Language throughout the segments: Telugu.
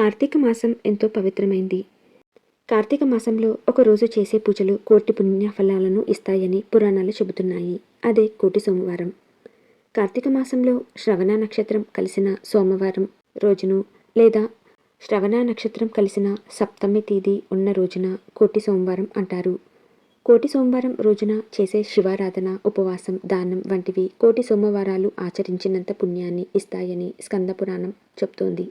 కార్తీక మాసం ఎంతో పవిత్రమైంది. కార్తీక మాసంలో ఒక రోజు చేసే పూజలు కోటి పుణ్య ఫలాలను ఇస్తాయని పురాణాలు చెబుతున్నాయి. అదే కోటి సోమవారం. కార్తీక మాసంలో శ్రవణ నక్షత్రం కలిసిన సోమవారం రోజును లేదా శ్రవణ నక్షత్రం కలిసిన సప్తమి తేదీ ఉన్న రోజున కోటి సోమవారం అంటారు. కోటి సోమవారం రోజున చేసే శివారాధన ఉపవాసం దానం వంటివి కోటి సోమవారాలు ఆచరించినంత పుణ్యాన్ని ఇస్తాయని స్కంద పురాణం చెప్తోంది.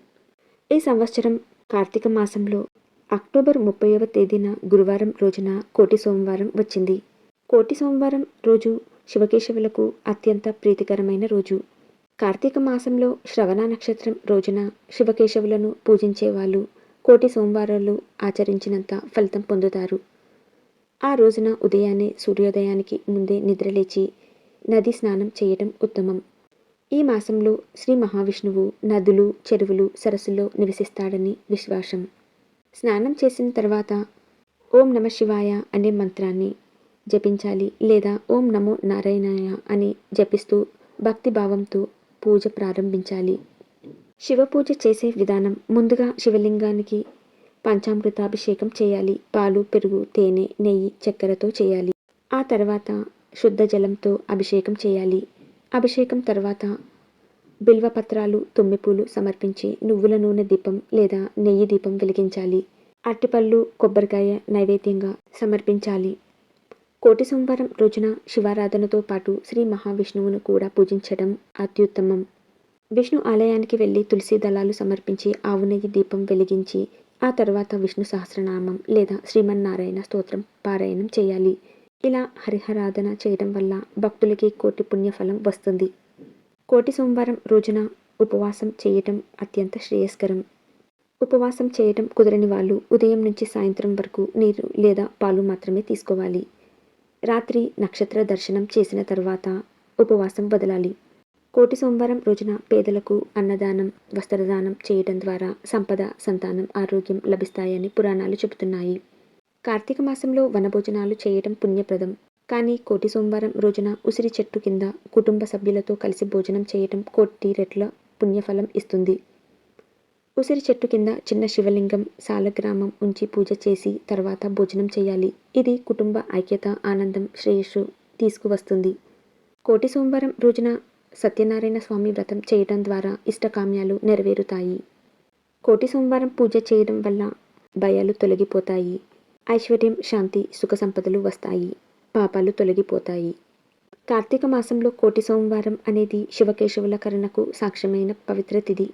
ఈ సంవత్సరం కార్తీక మాసంలో అక్టోబర్ ముప్పైవ తేదీన గురువారం రోజున కోటి సోమవారం వచ్చింది. కోటి సోమవారం రోజు శివకేశవులకు అత్యంత ప్రీతికరమైన రోజు. కార్తీక మాసంలో శ్రవణ నక్షత్రం రోజున శివకేశవులను పూజించే వాళ్ళు కోటి సోమవారాలు ఆచరించినంత ఫలితం పొందుతారు. ఆ రోజున ఉదయాన్నే సూర్యోదయానికి ముందే నిద్రలేచి నది స్నానం చేయటం ఉత్తమం. ఈ మాసంలో శ్రీ మహావిష్ణువు నదులు చెరువులు సరస్సులో నివసిస్తాడని విశ్వాసం. స్నానం చేసిన తర్వాత ఓం నమ శివాయ అనే మంత్రాన్ని జపించాలి లేదా ఓం నమో నారాయణాయ అని జపిస్తూ భక్తి భావంతో పూజ ప్రారంభించాలి. శివ పూజ చేసే విధానం ముందుగా శివలింగానికి పంచామృతాభిషేకం చేయాలి. పాలు పెరుగు తేనె నెయ్యి చక్కెరతో చేయాలి. ఆ తర్వాత శుద్ధ జలంతో అభిషేకం చేయాలి. అభిషేకం తర్వాత బిల్వపత్రాలు తుమ్మిపూలు సమర్పించి నువ్వుల నూనె దీపం లేదా నెయ్యి దీపం వెలిగించాలి. అరటిపళ్ళు కొబ్బరికాయ నైవేద్యంగా సమర్పించాలి. కోటి సోమవారం రోజున శివారాధనతో పాటు శ్రీ మహావిష్ణువును కూడా పూజించడం అత్యుత్తమం. విష్ణు ఆలయానికి వెళ్ళి తులసి దళాలు సమర్పించి ఆవు నెయ్యి దీపం వెలిగించి ఆ తర్వాత విష్ణు సహస్రనామం లేదా శ్రీమన్నారాయణ స్తోత్రం పారాయణం చేయాలి. ఇలా హరిహరాధన చేయడం వల్ల భక్తులకి కోటి పుణ్యఫలం వస్తుంది. కోటి సోమవారం రోజున ఉపవాసం చేయటం అత్యంత శ్రేయస్కరం. ఉపవాసం చేయటం కుదరని వాళ్ళు ఉదయం నుంచి సాయంత్రం వరకు నీరు లేదా పాలు మాత్రమే తీసుకోవాలి. రాత్రి నక్షత్ర దర్శనం చేసిన తర్వాత ఉపవాసం వదలాలి. కోటి సోమవారం రోజున పేదలకు అన్నదానం వస్త్రదానం చేయడం ద్వారా సంపద సంతానం ఆరోగ్యం లభిస్తాయని పురాణాలు చెబుతున్నాయి. కార్తీక మాసంలో వనభోజనాలు చేయటం పుణ్యప్రదం. కానీ కోటి సోమవారం రోజున ఉసిరి చెట్టు కింద కుటుంబ సభ్యులతో కలిసి భోజనం చేయటం కోటి రెట్ల పుణ్యఫలం ఇస్తుంది. ఉసిరి చెట్టు కింద చిన్న శివలింగం సాలగ్రామం ఉంచి పూజ చేసి తర్వాత భోజనం చేయాలి. ఇది కుటుంబ ఐక్యత ఆనందం శ్రేయస్సు తీసుకువస్తుంది. కోటి సోమవారం రోజున సత్యనారాయణ స్వామి వ్రతం చేయడం ద్వారా ఇష్టకామ్యాలు నెరవేరుతాయి. కోటి సోమవారం పూజ చేయడం వల్ల భయాలు తొలగిపోతాయి. ఐశ్వర్యం శాంతి సుఖ సంపదలు వస్తాయి. పాపాలు తొలగిపోతాయి. కార్తీక మాసంలో కోటి సోమవారం అనేది శివకేశవుల కరుణకు సాక్ష్యమైన పవిత్ర తిథి.